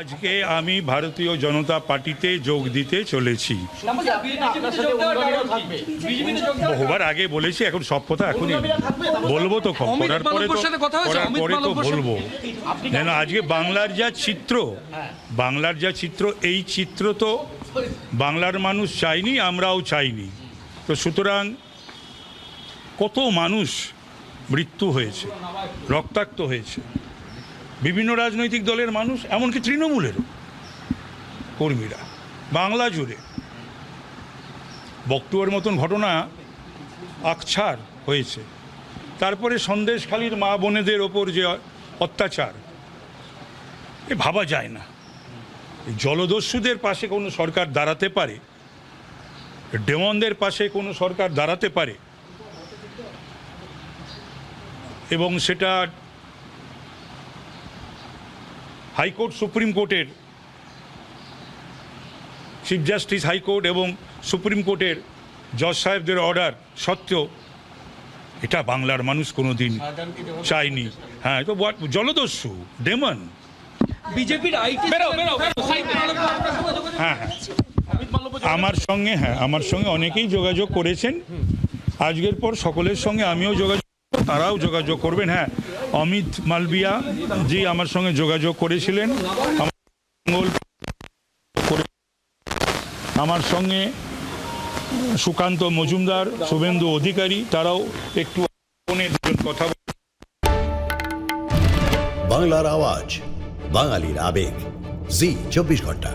আজকে আমি ভারতীয় জনতা পার্টিতে যোগ দিতে চলেছি। বহুবার আগে বলেছি এখন সব কথা এখনই বলব তো করার পরে তো? করার পরে তো বলব। কেন আজকে বাংলার যা চিত্র হ্যাঁ। বাংলার যা চিত্র এই চিত্র তো বাংলার মানুষ চাইনি আমরাও চাইনি। তো সুতরাং কত মানুষ মৃত্যু হয়েছে রক্তাক্ত হয়েছে। বিভিন্ন রাজনৈতিক দলের মানুষ, এমনকি তৃণমূলেরও কর্মীরা, বাংলা জুড়ে। বক্তুয়ার মতন ঘটনা আকছার হয়েছে। তারপরে সন্দেশখালীর মা বোনেদের ওপর যে অত্যাচার, এ ভাবা যায় না। জলদস্যুদের পাশে কোনো সরকার দাঁড়াতে পারে, ডেমনদের পাশে কোনো সরকার দাঁড়াতে পারে, এবং সেটা হাইকোর্ট সুপ্রিম কোর্টের চিফ জাস্টিস হাইকোর্ট এবং সুপ্রিম কোর্টের জজ সাহেবদের অর্ডার সত্ত্বেও এটা বাংলার মানুষ কোনো দিন চায়নি। হ্যাঁ তো জলদস্যু ডেমন বিজেপির হ্যাঁ হ্যাঁ। আমার সঙ্গে হ্যাঁ আমার সঙ্গে অনেকেই যোগাযোগ করেছেন। আজকের পর সকলের সঙ্গে আমিও যোগাযোগ তারাও যোগাযোগ করবেন। হ্যাঁ অমিত মালবিয়া জি আমার সঙ্গে যোগাযোগ করেছিলেন। আমার সঙ্গে সুকান্ত মজুমদার, শুভেন্দু অধিকারী, তারাও একটু কথা বলে বাংলার আওয়াজ, বাঙালির আবেগ। জি, চব্বিশ ঘণ্টা।